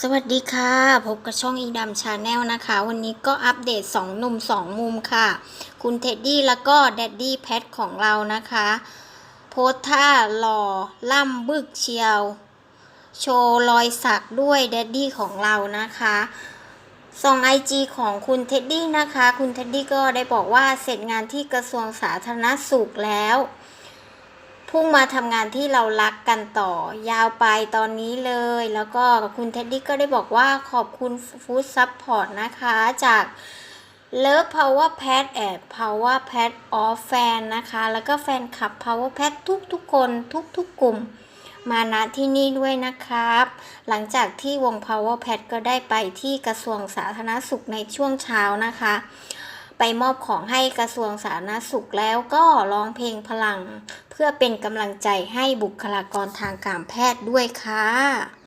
สวัสดีค่ะ พบกับช่องอีดำชาแนลนะคะ วันนี้ก็อัปเดต2หนุ่ม2 มุมค่ะ คุณเท็ดดี้แล้วก็แดดดี้แพทของเรานะคะ โพสท่าหล่อล่ำบึกเชียว โชว์รอยสักด้วยแดดดี้ของเรานะคะส่องไอจีของคุณเท็ดดี้นะคะ คุณเท็ดดี้ก็ได้บอกว่าเสร็จงานที่กระทรวงสาธารณสุขแล้ว พุ่งมาทำงานที่เรารักกันต่อยาวไปตอนนี้เลย แล้วก็คุณเท็ดดี้ก็ได้บอกว่าขอบคุณฟู้ดซัพพอร์ตนะคะจาก Love Power Pad แพดแอด Power Pad of Fan นนะคะ แล้วก็แฟนคลับ Power Pad ทุกทุกคนทุกทุกกลุ่ม มาณที่นี่ด้วยนะครับ หลังจากที่วง Power Pad ก็ได้ไปที่กระทรวงสาธารณสุขในช่วงเช้านะคะ ไปมอบของให้กระทรวงสาธารณสุขแล้วก็ร้องเพลงพลัง เพื่อเป็นกำลังใจให้บุคลากรทางการแพทย์ด้วยค่ะ